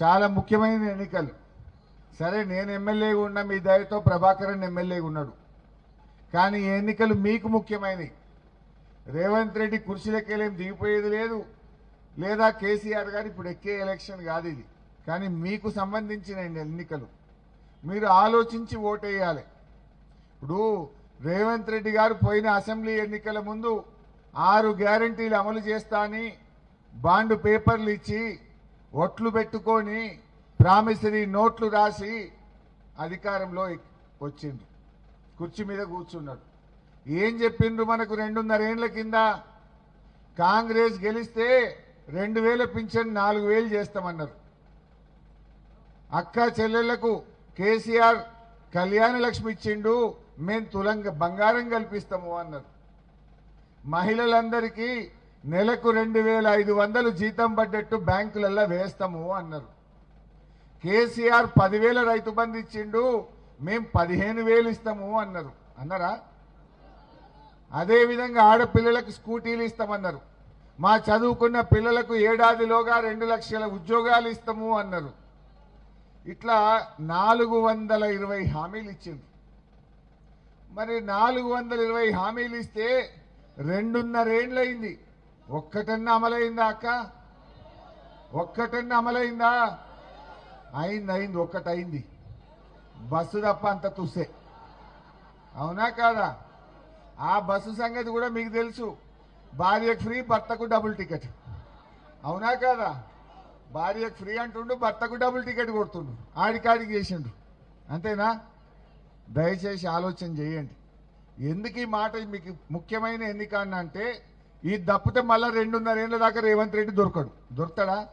చాలా ముఖ్యమైన ఎన్నికలు. సరే నేను ఎమ్మెల్యేగా ఉన్నా మీ దయతో ప్రభాకరన్ ఎమ్మెల్యేగా ఉన్నాడు. కానీ ఈ ఎన్నికలు మీకు ముఖ్యమైనవి. రేవంత్ రెడ్డి కుర్చీలకెళ్ళేం దిగిపోయేది లేదు. లేదా కేసీఆర్ గారు ఇప్పుడు ఎక్కే ఎలక్షన్ కాదు ఇది. కానీ మీకు సంబంధించిన ఎన్నికలు. మీరు ఆలోచించి ఓటేయాలి. ఇప్పుడు రేవంత్ రెడ్డి గారు పోయిన అసెంబ్లీ ఎన్నికల ముందు ఆరు గ్యారంటీలు అమలు చేస్తా అని బాండ్ పేపర్లు ఇచ్చి ఒట్లు పెట్టుకొని ప్రామిసరీ నోట్లు రాసి అధికారంలో వచ్చిండు. కుర్చీ మీద కూర్చున్నాడు. ఏం చెప్పిండ్రు మనకు రెండున్నర ఏండ్ల కింద? కాంగ్రెస్ గెలిస్తే రెండు వేల పింఛన్ నాలుగు వేలు చేస్తామన్నారు. అక్క చెల్లెళ్ళకు కేసీఆర్ కళ్యాణ లక్ష్మి ఇచ్చిండు మేము తులంగ బంగారం కల్పిస్తాము అన్నారు. మహిళలందరికీ నెలకు రెండు వేల ఐదు వందలు జీతం పడ్డట్టు బ్యాంకులల్లో వేస్తాము అన్నారు. కేసీఆర్ పదివేల రైతు బంధు ఇచ్చిండు మేము పదిహేను వేలు ఇస్తాము అన్నారు. అన్నారా? అదేవిధంగా ఆడపిల్లలకు స్కూటీలు ఇస్తామన్నారు. మా చదువుకున్న పిల్లలకు ఏడాదిలోగా రెండు లక్షల ఉద్యోగాలు ఇస్తాము అన్నారు. ఇట్లా నాలుగు వందల ఇరవై హామీలు ఇచ్చింది మరి నాలుగు వందల ఇరవై హామీలు ఇస్తే రెండున్నరేండ్లయింది ఒక్కటన్నా అమలైందా అక్క? ఒక్కటన్నా అమలైందా? అయింది అయింది ఒక్కటైంది బస్సు తప్ప అంత తుస్సే అవునా కాదా? ఆ బస్సు సంగతి కూడా మీకు తెలుసు. భార్యకు ఫ్రీ భర్తకు డబుల్ టికెట్. అవునా కాదా? భార్యకు ఫ్రీ అంటుండు భర్తకు డబుల్ టికెట్ కొడుతుండు. ఆడికాడికి చేసిండు. అంతేనా? దయచేసి ఆలోచన చేయండి. ఎందుకు ఈ మాట మీకు ముఖ్యమైన ఎన్నిక అంటే ఈ దప్పితే మళ్ళీ రెండున్నర ఏళ్ళ దాకా రేవంత్ రెడ్డి దొరకడు. దొరుకుతాడా?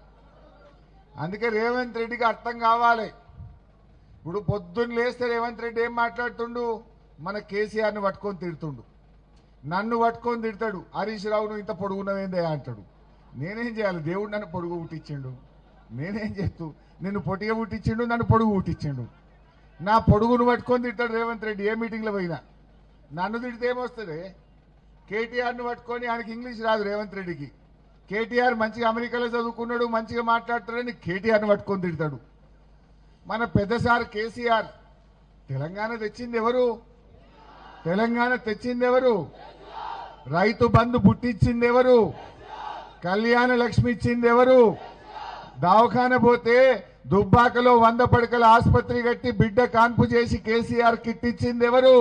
అందుకే రేవంత్ రెడ్డికి అర్థం కావాలి. ఇప్పుడు పొద్దున్న లేస్తే రేవంత్ రెడ్డి ఏం మాట్లాడుతుండు? మన కేసీఆర్ని పట్టుకొని తిడుతుండు. నన్ను పట్టుకొని తిడతాడు. హరీష్ రావును ఇంత పొడుగున్నవేందే అంటాడు. నేనేం చేయాలి? దేవుడు నన్ను పొడుగు పుట్టించిండు. నేనేం చేస్తూ నిన్ను పొట్టిగా పుట్టించిండు నన్ను పొడుగు పుట్టించిండు. నా పొడుగును పట్టుకొని తిడతాడు రేవంత్ రెడ్డి. ఏ మీటింగ్లో పోయినా? నన్ను తిడితే ఏమొస్తుంది? కేటీఆర్ను పట్టుకొని ఆయనకి ఇంగ్లీష్ రాదు రేవంత్ రెడ్డికి. కేటీఆర్ మంచిగా అమెరికాలో చదువుకున్నాడు మంచిగా మాట్లాడతాడని కేటీఆర్ని పట్టుకొని తిడతాడు. మన పెద్ద సార్ కేసీఆర్ తెలంగాణ తెచ్చింది ఎవరు? తెలంగాణ తెచ్చింది ఎవరు? రైతు బంధు పుట్టించింది ఎవరు? కళ్యాణ లక్ష్మి ఇచ్చింది ఎవరు? దవాఖాన పోతే దుబ్బాకలో వంద పడకల ఆసుపత్రి కట్టి బిడ్డ కాన్పు చేసి కేసీఆర్ కిట్ ఇచ్చింది ఎవరు?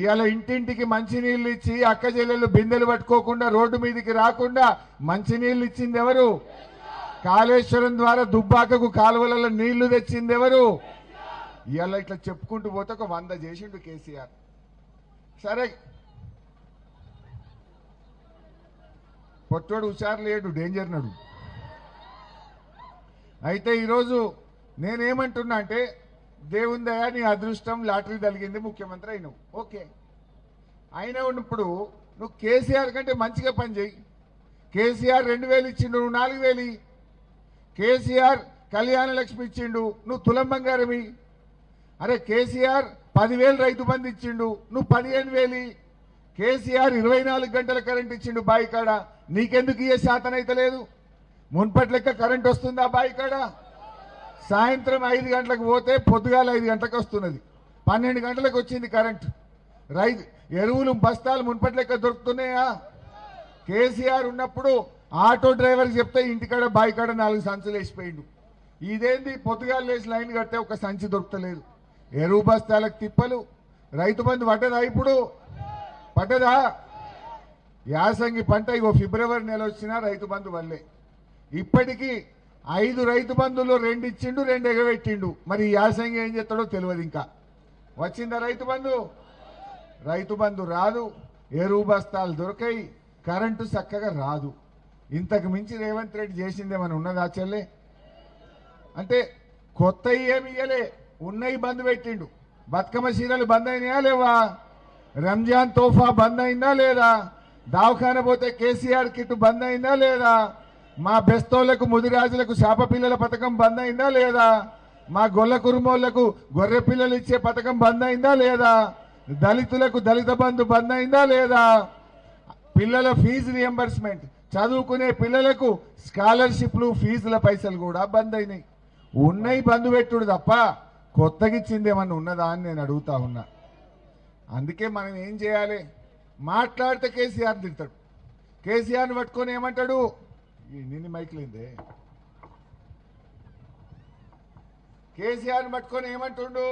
ఇవాళ ఇంటింటికి మంచినీళ్ళు ఇచ్చి అక్క చెల్లెలు బిందెలు పట్టుకోకుండా రోడ్డు మీదకి రాకుండా మంచినీళ్ళు ఇచ్చింది ఎవరు? కాళేశ్వరం ద్వారా దుబ్బాకకు కాలువలలో నీళ్ళు తెచ్చింది ఎవరు? ఇవాళ ఇట్లా చెప్పుకుంటూ పోతే ఒక వంద చేసిండు కేసీఆర్. సరే. పొట్టోడు హుషారు లేడు డేంజర్ నడు. అయితే ఈరోజు నేనేమంటున్నా అంటే దేవుని దయా నీ అదృష్టం? లాటరీ తగిలింది ముఖ్యమంత్రి అయినావు. ఓకే. అయినా ఉన్నప్పుడు నువ్వు కేసీఆర్ కంటే మంచిగా పని చేయి. కేసీఆర్ రెండు వేలు ఇచ్చిండు నువ్వు నాలుగు వేలు కేసీఆర్ కళ్యాణ లక్ష్మి ఇచ్చిండు నువ్వు తులం బంగారమి అరే కేసీఆర్ పదివేలు రైతు బంధు ఇచ్చిండు నువ్వు పదిహేను వేలు కేసీఆర్ ఇరవై నాలుగు గంటల కరెంట్ ఇచ్చిండు బాయికాడ నీకెందుకు ఇయ్యే శాతం అయితే లేదు? మున్పటి లెక్క కరెంట్ వస్తుందా బాయికాడ? సాయంత్రం ఐదు గంటలకు పోతే పొద్దుగాల ఐదు గంటలకు వస్తున్నది. పన్నెండు గంటలకు వచ్చింది కరెంట్. రైతు ఎరువులు బస్తాలు మున్పటి లెక్క దొరుకుతున్నాయా? కేసీఆర్ ఉన్నప్పుడు ఆటో డ్రైవర్కి చెప్తే ఇంటికాడ బాయికాడ నాలుగు సంచులు వేసిపోయిండు. ఇదేంది? పొద్దుగాలు లేచి లైన్ కడితే ఒక సంచి దొరకలేదు ఎరువు బస్తాలకు తిప్పలు. రైతు బంధు పడ్డదా ఇప్పుడు? పడ్డదా? యాసంగి పంట ఇగో ఫిబ్రవరి నెల వచ్చినా రైతు బంధు వల్లే ఇప్పటికీ ఐదు రైతు బంధులు రెండు ఇచ్చిండు రెండు ఎగబెట్టిండు. మరి యాసంగి ఏం చేస్తాడో తెలియదు ఇంకా. వచ్చిందా రైతు బంధు? రైతు బంధు రాదు ఎరువు బస్తాలు దొరకాయి కరెంటు చక్కగా రాదు. ఇంతకు మించి రేవంత్ రెడ్డి చేసిందేమని ఉన్నదా చెల్లె? అంటే కొత్త ఏమి ఇయ్యలే ఉన్నవి బంద్ పెట్టిండు. బతుకమ్మ చీరలు బంద్ అయినాయా లేవా? రంజాన్ తోఫా బంద్ అయిందా లేదా? దావఖాన పోతే కేసీఆర్ కిట్ బంద్ అయిందా లేదా? మా బెస్తోళ్ళకు ముదిరాజులకు శాప పిల్లల పథకం బంద్ అయిందా లేదా? మా గొల్ల కురుమోళ్ళకు గొర్రె పిల్లలు ఇచ్చే పథకం బంద్ అయిందా లేదా? దళితులకు దళిత బంధు బంద్ అయిందా లేదా? పిల్లల ఫీజు రియంబర్స్మెంట్ చదువుకునే పిల్లలకు స్కాలర్షిప్లు ఫీజుల పైసలు కూడా బంద్ అయినాయి ఉన్నాయి బంధు పెట్టుడు తప్ప కొత్తగిచ్చిందేమన్నా ఏమన్నా ఉన్నదా అని నేను అడుగుతా ఉన్నా. అందుకే మనం ఏం చేయాలి? మాట్లాడితే కేసీఆర్ తిడతాడు. కేసీఆర్ని పట్టుకొని ఏమంటాడు? నిన్ను మైకులేందే? కేసీఆర్ పట్టుకొని ఏమంటుండు?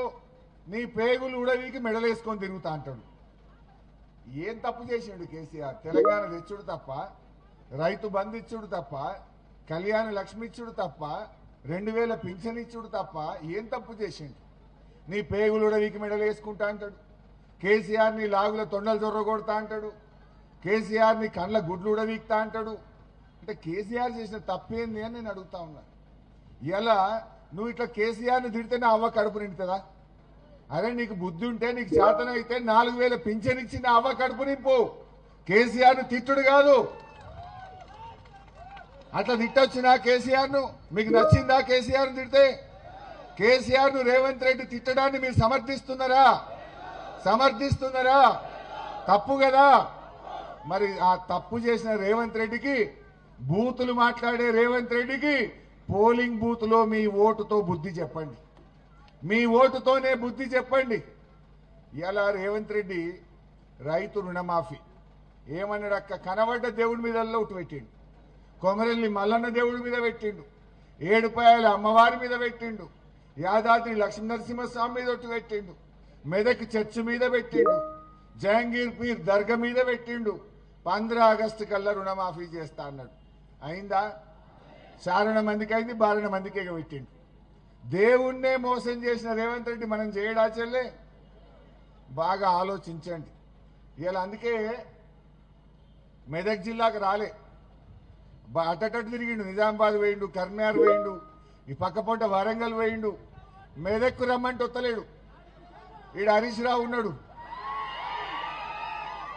నీ పేగులు ఉడవీకి మెడలేసుకొని తిరుగుతా అంటాడు. ఏం తప్పు చేసిండు కేసీఆర్? తెలంగాణ తెచ్చుడు తప్ప రైతు బంధు ఇచ్చుడు తప్ప కళ్యాణ లక్ష్మి ఇచ్చుడు తప్ప రెండు వేల పింఛన్ ఇచ్చుడు తప్ప ఏం తప్పు చేసిండు? నీ పేగులు ఉడవీకి మెడలు వేసుకుంటా అంటాడు. కేసీఆర్ని లాగుల తొండలు జొర్ర కొడతా అంటాడు. కేసీఆర్ని కండ్ల గుడ్లు ఉడవీక్తా అంటాడు. అంటే కేసీఆర్ చేసిన తప్పేంది అని నేను అడుగుతా ఉన్నా. ఇలా నువ్వు ఇట్లా కేసీఆర్ని తిడితే నా అవ్వ కడుపు నిండుతుందా? అరే నీకు బుద్ధి ఉంటే నీకు చేతన అయితే నాలుగు వేల పింఛన్ ఇచ్చి నా అవ్వ కడుపు నింపు. కేసీఆర్ను తిట్టుడు కాదు. అట్లా తిట్టొచ్చినా కేసీఆర్ను? మీకు నచ్చిందా కేసీఆర్ను తిడితే? కేసీఆర్ను రేవంత్ రెడ్డి తిట్టడాన్ని మీరు సమర్థిస్తున్నారా? సమర్థిస్తున్నారా? తప్పు కదా. మరి ఆ తప్పు చేసిన రేవంత్ రెడ్డికి బూతులు మాట్లాడే రేవంత్ రెడ్డికి పోలింగ్ బూత్లో మీ ఓటుతో బుద్ధి చెప్పండి. మీ ఓటుతోనే బుద్ధి చెప్పండి. ఇలా రేవంత్ రెడ్డి రైతు రుణమాఫీ. ఏమన్నాడు అక్క కనబడ్డ దేవుడి మీద ఒకటి పెట్టిండు. కొమరెల్లి మల్లన్న దేవుడి మీద పెట్టిండు. ఏడుపాయల అమ్మవారి మీద పెట్టిండు. యాదాద్రి లక్ష్మీనరసింహస్వామి మీద ఒకటి పెట్టిండు. మెదక్ చర్చ్ మీద పెట్టిండు. జహంగీర్ పీర్ దర్గా మీద పెట్టిండు. పంద్రా ఆగస్టు కల్లా రుణమాఫీ చేస్తా అన్నాడు. అయిందా? చారణ మందికి అయింది బారణ మందికి పెట్టిండు. దేవుణ్ణే మోసం చేసిన రేవంత్ రెడ్డి మనం చేయడా చెల్లే బాగా ఆలోచించండి. ఇలా అందుకే మెదక్ జిల్లాకు రాలే. బా- అటటటు తిరిగిండు నిజామాబాద్ వేయిండు కర్నార్ వేయిండు ఈ పక్కపొంట వరంగల్ వేయిండు మెదక్కు రమ్మంటే వత్తలేడు ఈడ హరీష్ రావు ఉన్నాడు.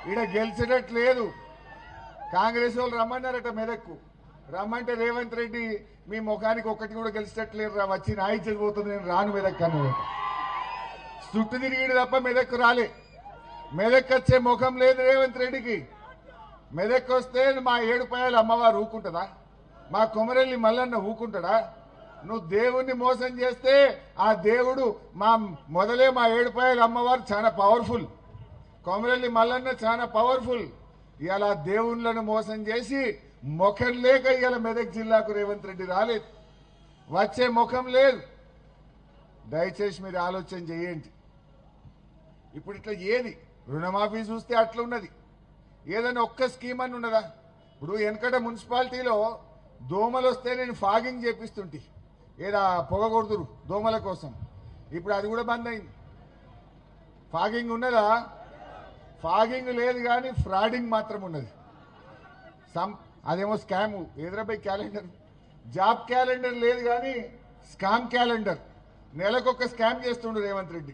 ఈడ గెలిచేటట్టు లేదు. కాంగ్రెస్ వాళ్ళు రమ్మన్నారట మెదక్కు. రమ్మంటే రేవంత్ రెడ్డి మీ ముఖానికి ఒక్కటి కూడా గెలిచేటట్లేరు రా వచ్చి నాయి ఇచ్చేది నేను రాను మెదక్ అన్నాడు తిరిగిడు తప్ప మెదక్కు రాలే. మెదక్ వచ్చే ముఖం లేదు రేవంత్ రెడ్డికి. మెదక్ వస్తే మా ఏడుపాయలు అమ్మవారు ఊకుంటుందా? మా కొమరెల్లి మల్లన్న ఊకుంటాడా? నువ్వు దేవుణ్ణి మోసం చేస్తే ఆ దేవుడు మా మొదలే మా ఏడుపాయల అమ్మవారు చాలా పవర్ఫుల్. కొమరెల్లి మల్లన్న చాలా పవర్ఫుల్. ఇలా దేవుళ్ళను మోసం చేసి ముఖం లేక ఇవాళ మెదక్ జిల్లాకు రేవంత్ రెడ్డి రాలేదు. వచ్చే ముఖం లేదు. దయచేసి మీరు ఆలోచన చేయండి. ఇప్పుడు ఇట్లా ఏది? రుణమాఫీ చూస్తే అట్లా ఉన్నది ఏదైనా ఒక్క స్కీమ్ అని ఉన్నదా? ఇప్పుడు వెనకట మున్సిపాలిటీలో దోమలు వస్తే నేను ఫాగింగ్ చేపిస్తుంటే. ఏదా పొగ కొడుతురు దోమల కోసం. ఇప్పుడు అది కూడా బంద్ అయింది. ఫాగింగ్ ఉన్నదా? ఫాగింగ్ లేదు కానీ ఫ్రాడింగ్ మాత్రం ఉన్నది. సం అదేమో స్కామ్. ఎదురపై క్యాలెండర్. జాబ్ క్యాలెండర్ లేదు కానీ స్కామ్ క్యాలెండర్. నెలకొక స్కామ్ చేస్తుండు రేవంత్ రెడ్డి.